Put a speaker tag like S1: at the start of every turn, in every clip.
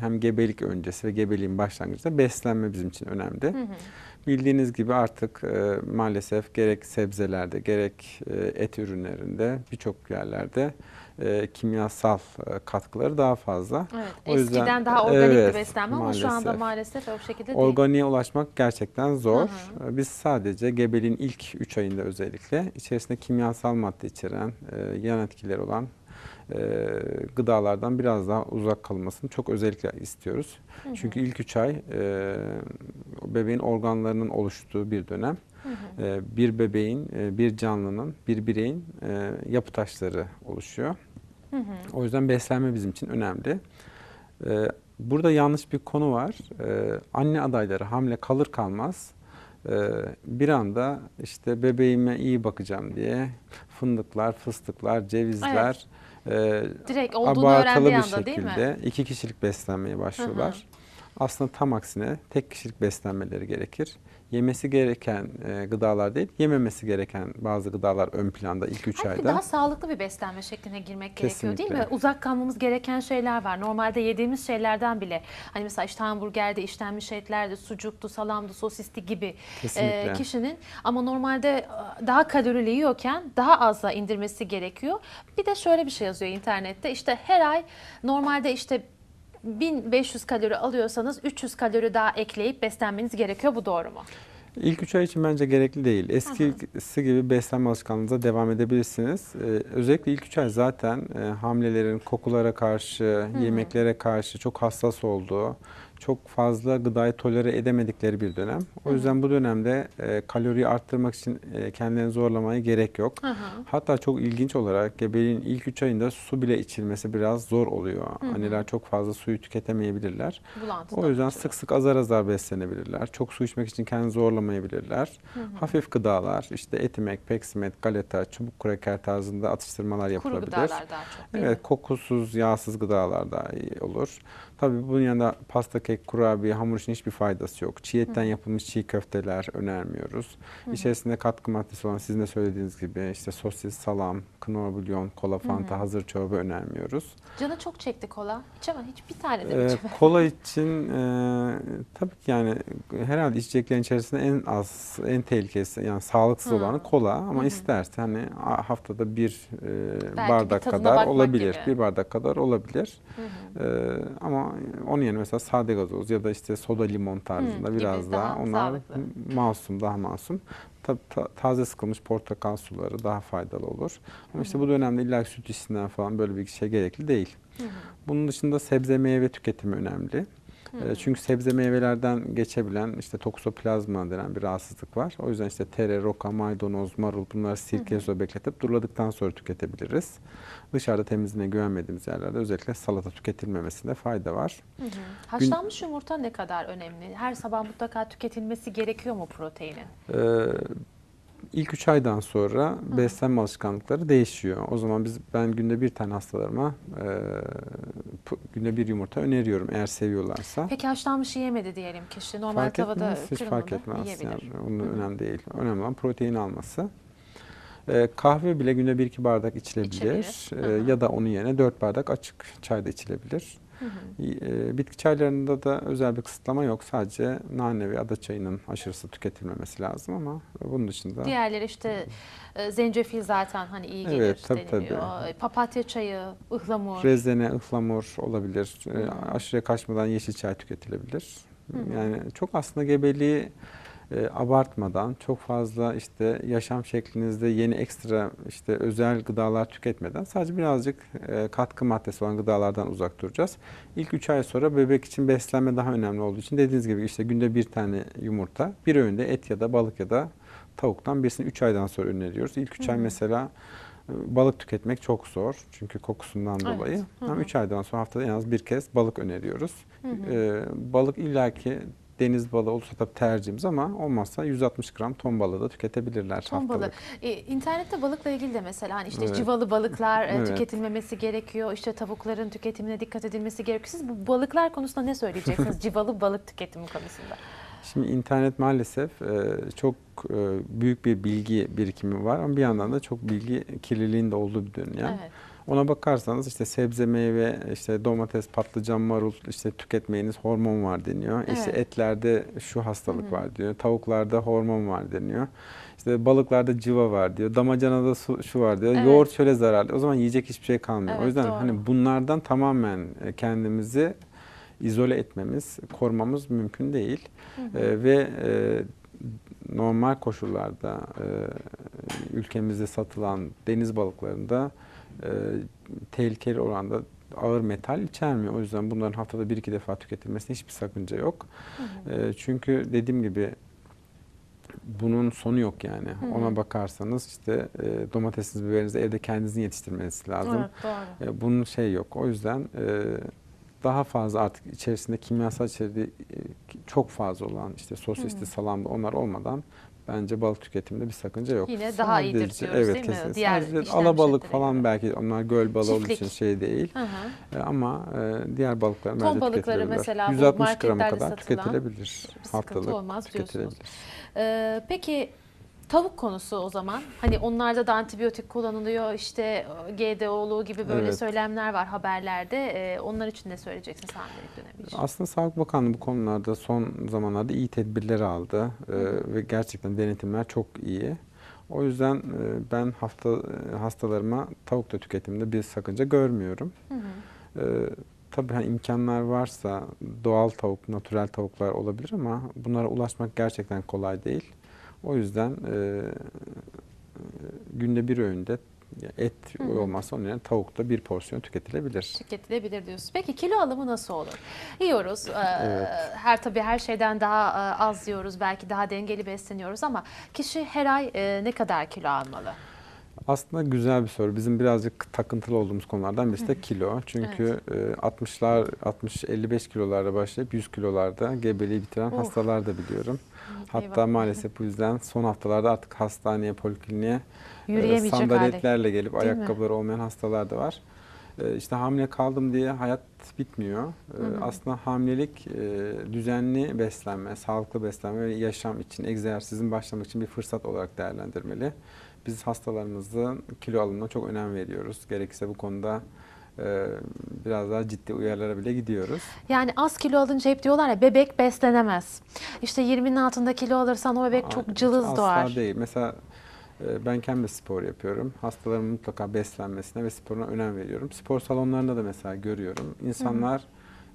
S1: hem gebelik öncesi ve gebeliğin başlangıcında beslenme bizim için önemli.
S2: Hı hı.
S1: Bildiğiniz gibi artık e, maalesef gerek sebzelerde gerek e, et ürünlerinde birçok yerlerde e, kimyasal e, katkıları daha fazla.
S2: Evet.
S1: O yüzden-
S2: Eskiden daha organik
S1: Evet,
S2: bir beslenme ama şu anda
S1: maalesef.
S2: maalesef o şekilde değil.
S1: Organiğe ulaşmak gerçekten zor.
S2: Hı
S1: E, Biz sadece gebeliğin ilk 3 ayında özellikle içerisinde kimyasal madde içeren, e, yan etkileri olan e, gıdalardan biraz daha uzak kalmasını çok özellikle istiyoruz.
S2: Hı hı.
S1: Çünkü ilk 3 ay e, bebeğin organlarının oluştuğu bir dönem.
S2: Hı hı.
S1: E, bir bebeğin, e, bir canlının, bir bireyin e, yapı taşları oluşuyor.
S2: Hı hı.
S1: O yüzden beslenme bizim için önemli. E, burada yanlış bir konu var. E, anne adayları hamile kalır kalmaz e, bir anda işte bebeğime iyi bakacağım diye fındıklar, fıstıklar, cevizler e,
S2: Direkt olduğunu
S1: abartılı
S2: öğrendiği
S1: bir
S2: anda değil mi?
S1: şekilde iki kişilik beslenmeye başlıyorlar. Aslında tam aksine tek kişilik beslenmeleri gerekir. Yemesi gereken e, gıdalar değil, yememesi gereken bazı gıdalar ön planda ilk 3
S2: Halbuki
S1: ayda.
S2: daha sağlıklı bir beslenme şekline girmek gerekiyor değil mi?
S1: Kesinlikle.
S2: Uzak kalmamız gereken şeyler var. Normalde yediğimiz şeylerden bile hani mesela işte hamburgerde, işlenmiş etlerde, sucuktu, salamdı, sosisti gibi
S1: Kesinlikle.
S2: e, kişinin ama normalde e, daha kalorili yiyorken daha azla indirmesi gerekiyor. Bir de şöyle bir şey yazıyor internette. İşte her ay normalde işte 1500 kalori alıyorsanız 300 kalori daha ekleyip beslenmeniz gerekiyor. Bu doğru mu?
S1: İlk 3 ay için bence gerekli değil. Eskisi gibi beslenme alışkanlığınıza devam edebilirsiniz. Ee, özellikle ilk 3 ay zaten e, hamilelerin kokulara karşı, yemeklere karşı çok hassas olduğu, çok fazla gıdayı tolere edemedikleri bir dönem. O yüzden bu dönemde e, kaloriyi arttırmak için e, kendilerini zorlamaya gerek yok.
S2: Hı hı.
S1: Hatta çok ilginç olarak gebeliğin ilk 3 ayında su bile içilmesi biraz zor oluyor. Anneler çok fazla suyu tüketemeyebilirler.
S2: Bulantı
S1: O yüzden sık sık azar azar beslenebilirler. Çok su içmek için kendini zorlamayabilirler. Hafif gıdalar, işte etimek, peksimet, galeta, çubuk kraker tarzında atıştırmalar
S2: Kuru
S1: yapılabilir.
S2: gıdalar daha çok mi?
S1: Evet, kokusuz, yağsız gıdalar da iyi olur. Tabii bunun yanında pasta, kek, kurabiye, hamur için hiçbir faydası yok. Çiğ etten yapılmış çiğ köfteler önermiyoruz. İçerisinde katkı maddesi olan sizin de söylediğiniz gibi işte sosis, salam, knorr bulyon, kola, fanta, hazır çorba önermiyoruz.
S2: Canı çok çekti kola. İçemem. Hiç bir tane de
S1: Ee,
S2: içemem.
S1: kola için e, tabii ki yani herhalde içeceklerin içerisinde en az, en tehlikesi yani sağlıksız
S2: Hı.
S1: olanı kola ama isterse hani a- haftada bir e,
S2: bir
S1: bardak
S2: tadına
S1: kadar
S2: bakmak
S1: olabilir,
S2: gibi.
S1: bir bardak kadar olabilir. Ee, ama onun yerine mesela sade gazoz ya da işte soda limon tarzında
S2: gibi
S1: biraz
S2: daha
S1: daha onlar
S2: sağlıklı.
S1: masum, daha masum. Tabii ta- taze sıkılmış portakal suları daha faydalı olur. Ama işte bu dönemde illa süt içsinden falan böyle bir şey gerekli değil.
S2: Hı hı.
S1: Bunun dışında sebze meyve tüketimi önemli. E, Çünkü sebze meyvelerden geçebilen işte toksoplazma denen bir rahatsızlık var. O yüzden işte tere, roka, maydanoz, marul bunları sirkeye suda bekletip duruladıktan sonra tüketebiliriz. Dışarıda temizliğine güvenmediğimiz yerlerde özellikle salata tüketilmemesinde fayda var.
S2: Hı hı. Haşlanmış yumurta ne kadar önemli? Her sabah mutlaka tüketilmesi gerekiyor mu proteinin?
S1: Ee, ilk 3 aydan sonra beslenme alışkanlıkları değişiyor. O zaman biz ben günde bir tane hastalarıma e, günde bir yumurta öneriyorum eğer seviyorlarsa.
S2: Peki haşlanmış yiyemedi diyelim kişi. Normal
S1: fark
S2: tavada
S1: etmez, hiç fark etmez.
S2: yiyebilir.
S1: Yani onun önemli değil. Önemli olan protein alması. Ee, kahve bile günde bir iki bardak içilebilir.
S2: İçebilir. Hı hı.
S1: ya da onun yerine dört bardak açık çay da içilebilir.
S2: Hı hı.
S1: Ee, bitki çaylarında da özel bir kısıtlama yok. Sadece nane ve ada çayının aşırısı tüketilmemesi lazım ama bunun dışında
S2: Diğerleri işte e, zencefil zaten hani iyi gelir
S1: Evet, tabii,
S2: deniliyor. E, Papatya çayı, ıhlamur.
S1: rezene, ıhlamur olabilir. Ee,
S2: Hı.
S1: aşırıya kaçmadan yeşil çay tüketilebilir.
S2: Hı hı.
S1: Yani çok aslında gebeliği e, abartmadan, çok fazla işte yaşam şeklinizde yeni ekstra işte özel gıdalar tüketmeden sadece birazcık e, katkı maddesi olan gıdalardan uzak duracağız. İlk 3 ay sonra bebek için beslenme daha önemli olduğu için dediğiniz gibi işte günde bir tane yumurta, bir öğünde et ya da balık ya da tavuktan birisini 3 aydan sonra öneriyoruz. İlk 3 ay mesela e, balık tüketmek çok zor çünkü kokusundan
S2: Evet.
S1: dolayı.
S2: Hı
S1: Ama
S2: hı.
S1: 3 aydan sonra haftada en az bir kez balık öneriyoruz.
S2: Hı hı.
S1: Ee, balık illaki deniz balığı olursa tabii tercihimiz ama olmazsa 160 gram ton balığı da tüketebilirler
S2: Ton balığı.
S1: haftalık.
S2: E, internette balıkla ilgili de mesela hani işte
S1: Evet.
S2: civalı balıklar e,
S1: Evet.
S2: tüketilmemesi gerekiyor. İşte tavukların tüketimine dikkat edilmesi gerekiyor. Siz bu balıklar konusunda ne söyleyeceksiniz? civalı balık tüketimi konusunda.
S1: Şimdi internet maalesef e, çok e, büyük bir bilgi birikimi var ama bir yandan da çok bilgi kirliliğinin de olduğu bir dünya.
S2: Evet.
S1: Ona bakarsanız işte sebze, meyve, işte domates, patlıcan, marul işte tüketmeyiniz hormon var deniyor. İşte
S2: Evet.
S1: etlerde şu hastalık var diyor. Tavuklarda hormon var deniyor. İşte balıklarda civa var diyor. Damacanada su, şu var diyor.
S2: Evet.
S1: Yoğurt şöyle zararlı. O zaman yiyecek hiçbir şey kalmıyor. o
S2: Evet,
S1: yüzden
S2: doğru.
S1: hani bunlardan tamamen e, kendimizi izole etmemiz, korumamız mümkün değil. E, ve e, normal koşullarda e, ülkemizde satılan deniz balıklarında e, tehlikeli oranda ağır metal içermiyor. O yüzden bunların haftada bir iki defa tüketilmesine hiçbir sakınca yok. E, çünkü dediğim gibi bunun sonu yok yani. Ona bakarsanız işte e, domatesiniz, biberinizi evde kendinizin yetiştirmeniz lazım.
S2: Evet, doğru.
S1: E, bunun şey yok. O yüzden e, daha fazla artık içerisinde kimyasal içeriği e, çok fazla olan işte sosisli, salamlı onlar olmadan bence balık tüketiminde bir sakınca yok.
S2: Yine daha iyidir
S1: Sadece-
S2: diyoruz,
S1: evet,
S2: değil mi?
S1: kesinlikle.
S2: Diğer
S1: Sadece alabalık falan
S2: göre.
S1: belki onlar göl balığı olduğu için şey değil.
S2: Hı hı.
S1: E, ama e, diğer balıklar
S2: Ton
S1: bence
S2: balıkları mesela bu
S1: 160 grama
S2: marketlerde
S1: kadar
S2: satılan
S1: tüketilebilir. Haftalık
S2: olmaz diyorsunuz.
S1: tüketilebilir.
S2: Ee, peki tavuk konusu o zaman. Hani onlarda da antibiyotik kullanılıyor. işte GDO'lu gibi böyle
S1: Evet.
S2: söylemler var haberlerde. Ee, onlar için ne söyleyeceksiniz hamilelik dönemi için?
S1: Aslında Sağlık Bakanlığı bu konularda son zamanlarda iyi tedbirler aldı Ee, ve gerçekten denetimler çok iyi. O yüzden e, ben hafta e, hastalarıma tavuk da tüketiminde bir sakınca görmüyorum.
S2: Hı hı.
S1: Ee, tabii hani imkanlar varsa doğal tavuk, natürel tavuklar olabilir ama bunlara ulaşmak gerçekten kolay değil. O yüzden e, e, günde bir öğünde et
S2: Hı hı.
S1: olmazsa onun yerine tavukta bir porsiyon tüketilebilir.
S2: Tüketilebilir diyorsunuz. Peki kilo alımı nasıl olur? Yiyoruz. ee,
S1: Evet.
S2: Her tabii her şeyden daha e, az yiyoruz. Belki daha dengeli besleniyoruz ama kişi her ay e, ne kadar kilo almalı?
S1: Aslında güzel bir soru. Bizim birazcık takıntılı olduğumuz konulardan birisi de kilo. Çünkü e, 60'lar 60-55 kilolarda başlayıp 100 kilolarda gebeliği bitiren
S2: Of.
S1: hastalar da biliyorum. Hatta
S2: Eyvah.
S1: maalesef bu yüzden son haftalarda artık hastaneye, polikliniğe e, sandaletlerle gelip
S2: Değil mi?
S1: ayakkabıları olmayan hastalar da var. E, İşte hamile kaldım diye hayat bitmiyor. E,
S2: Hı hı.
S1: Aslında hamilelik e, düzenli beslenme, sağlıklı beslenme ve yaşam için, egzersizin başlamak için bir fırsat olarak değerlendirmeli. Biz hastalarımızın kilo alımına çok önem veriyoruz. Gerekirse bu konuda e, biraz daha ciddi uyarılara bile gidiyoruz.
S2: Yani az kilo alınca hep diyorlar ya bebek beslenemez. İşte 20'nin altında kilo alırsan o bebek
S1: Aa,
S2: çok cılız
S1: asla
S2: doğar.
S1: değil. Mesela e, ben kendim de spor yapıyorum. Hastalarımın mutlaka beslenmesine ve sporuna önem veriyorum. Spor salonlarında da mesela görüyorum. İnsanlar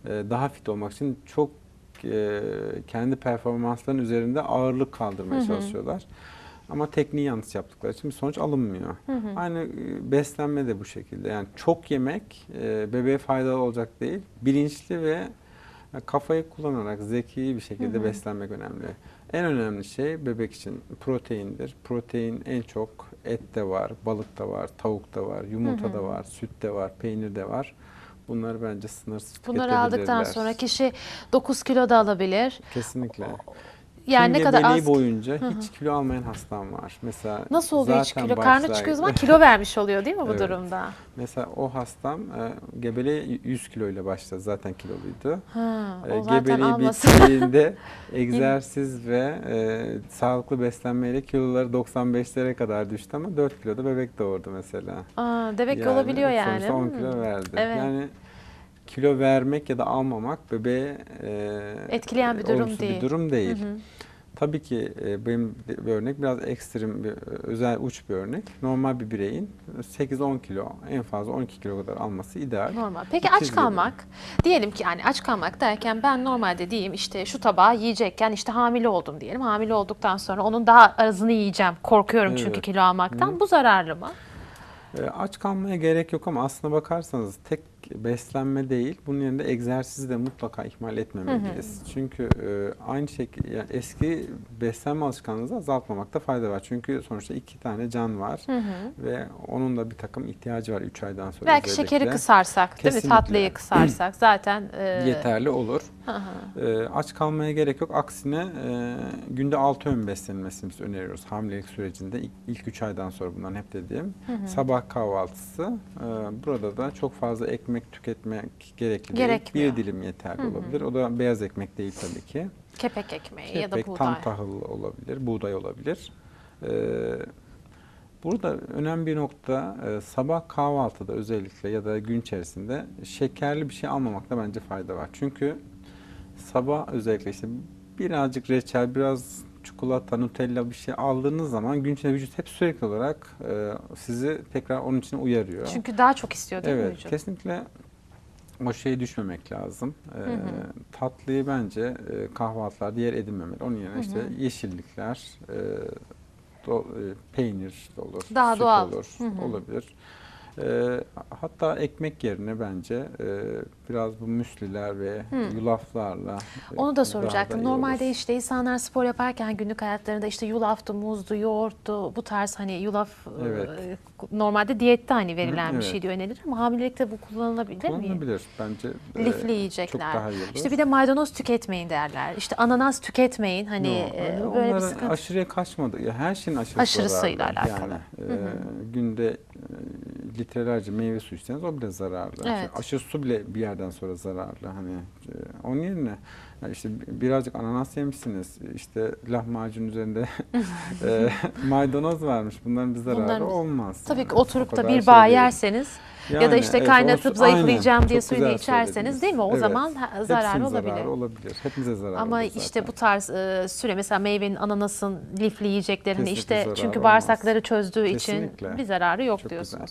S1: e, daha fit olmak için çok kendi performanslarının üzerinde ağırlık kaldırmaya
S2: Hı hı.
S1: Ama tekniği yanlış yaptıkları için bir sonuç alınmıyor.
S2: Hı hı.
S1: Aynı e, beslenme de bu şekilde. Yani çok yemek e, bebeğe faydalı olacak değil. Bilinçli ve e, kafayı kullanarak zeki bir şekilde
S2: Hı hı.
S1: beslenmek önemli. En önemli şey bebek için proteindir. Protein en çok ette var, balıkta var, tavukta var, yumurtada
S2: Hı hı.
S1: var, sütte var, peynirde var. Bunları bence sınırsız
S2: Bunları aldıktan sonra kişi 9 kilo da alabilir.
S1: Kesinlikle.
S2: Yani ne kadar az
S1: boyunca
S2: Hı hı.
S1: hiç kilo almayan hastam var. Mesela
S2: Nasıl oluyor hiç kilo? Karnı çıkıyor zaman kilo vermiş oluyor değil mi bu
S1: Evet.
S2: durumda?
S1: Mesela o hastam e, gebeliğe 100 kilo ile başladı. Zaten kiloluydu.
S2: Ha,
S1: E,
S2: zaten
S1: gebeliği bittiğinde egzersiz ve e, sağlıklı beslenmeyle kiloları 95'lere kadar düştü ama 4 kiloda bebek doğurdu mesela.
S2: Aa, demek
S1: Yani
S2: olabiliyor yani.
S1: Sonuçta 10
S2: Hmm.
S1: kilo verdi.
S2: Evet.
S1: Yani kilo vermek ya da almamak bebeğe e,
S2: Etkileyen bir durum değil.
S1: bir durum
S2: Hı
S1: değil.
S2: hı.
S1: Tabii ki e, benim bir örnek biraz ekstrem bir özel uç bir örnek. Normal bir bireyin 8-10 kilo en fazla 12 kilo kadar alması ideal.
S2: Normal. Peki
S1: İkiz
S2: aç
S1: gibi.
S2: kalmak, diyelim ki yani aç kalmak derken ben normalde diyeyim işte şu tabağı yiyecekken işte hamile oldum diyelim. Hamile olduktan sonra onun daha azını yiyeceğim. Korkuyorum çünkü
S1: Evet.
S2: kilo almaktan.
S1: Hı.
S2: Bu zararlı mı?
S1: E, Aç kalmaya gerek yok ama aslına bakarsanız tek beslenme değil, bunun yanında egzersizi de mutlaka ihmal etmemeliyiz. Çünkü e, aynı şekilde yani eski beslenme alışkanlığınızı azaltmamakta fayda var. Çünkü sonuçta iki tane can var
S2: Hı hı.
S1: ve onun da bir takım ihtiyacı var 3 aydan sonra
S2: Belki
S1: özellikle.
S2: şekeri kısarsak, değil mi?
S1: Kesinlikle.
S2: Tatlıyı kısarsak zaten e,
S1: Yeterli olur.
S2: hı hı.
S1: E, aç kalmaya gerek yok. Aksine e, günde 6 öğün beslenmesini öneriyoruz hamilelik sürecinde. İlk, ilk 3 aydan sonra bundan hep dediğim. Sabah kahvaltısı. E, burada da çok fazla ekmek tüketmek gerekli
S2: Gerekmiyor.
S1: değil. Bir dilim yeterli
S2: Hı hı.
S1: olabilir. O da beyaz ekmek değil tabii ki.
S2: Kepek ekmeği ya da
S1: Kepek,
S2: buğday.
S1: tam tahıllı olabilir, buğday olabilir. E, Burada önemli bir nokta e, sabah kahvaltıda özellikle ya da gün içerisinde şekerli bir şey almamakta bence fayda var. Çünkü sabah özellikle işte birazcık reçel, biraz çikolata, nutella bir şey aldığınız zaman gün içinde vücut hep sürekli olarak e, sizi tekrar onun için uyarıyor.
S2: Çünkü daha çok istiyor değil mi
S1: Evet,
S2: vücut?
S1: kesinlikle o şeye düşmemek lazım. Ee,
S2: hı.
S1: tatlıyı bence e, kahvaltılarda yer edinmemeli. Onun yerine
S2: Hı
S1: işte
S2: hı.
S1: yeşillikler, e, do- e, peynir olur,
S2: Daha
S1: süt
S2: doğal.
S1: olur,
S2: Hı hı.
S1: olabilir. Ee, hatta ekmek yerine bence e, biraz bu müsliler ve
S2: Hı.
S1: yulaflarla e,
S2: Onu da
S1: daha
S2: soracaktım.
S1: iyi
S2: Normalde
S1: olur.
S2: işte insanlar spor yaparken günlük hayatlarında işte yulaftı, muzdu, yoğurttu bu tarz hani yulaf e,
S1: Evet.
S2: normalde diyette hani verilen bir
S1: evet.
S2: şey diyor önerilir ama hamilelikte bu kullanılabilir mi?
S1: kullanılabilir bence. e,
S2: Lifli
S1: Çok
S2: yiyecekler.
S1: daha iyi olur.
S2: İşte bir de maydanoz tüketmeyin derler. İşte ananas tüketmeyin. Hani
S1: Yok,
S2: e, böyle bir sıkıntı.
S1: aşırıya kaçmadı. Ya her şeyin aşırısı
S2: Aşırısıyla
S1: zararlı.
S2: alakalı.
S1: Yani, e, günde e, litrelerce meyve suyu içseniz o bile zararlı.
S2: Evet.
S1: Şimdi aşırı su bile bir yerden sonra zararlı. Hani e, onun yerine işte birazcık ananas yemişsiniz. işte lahmacun üzerinde e, maydanoz varmış. Bunların bir zararı
S2: Bunların-
S1: olmaz.
S2: Tabii ki
S1: Yani.
S2: oturup
S1: O
S2: da bir
S1: şey
S2: bağ
S1: değil.
S2: yerseniz ya da
S1: Yani,
S2: işte
S1: evet,
S2: kaynatıp
S1: o
S2: zayıflayacağım
S1: aynen,
S2: diye suyunu
S1: güzel
S2: içerseniz
S1: söylediniz.
S2: değil mi? O
S1: Evet.
S2: zaman zararı olabilir.
S1: zararı olabilir. Hepimize zararı
S2: Ama işte
S1: zaten.
S2: bu tarz e, süre mesela meyvenin, ananasın, lifli yiyeceklerin hani
S1: Kesinlikle
S2: işte çünkü
S1: olmaz.
S2: bağırsakları çözdüğü için
S1: Kesinlikle.
S2: bir zararı yok
S1: Çok
S2: diyorsunuz.
S1: güzel.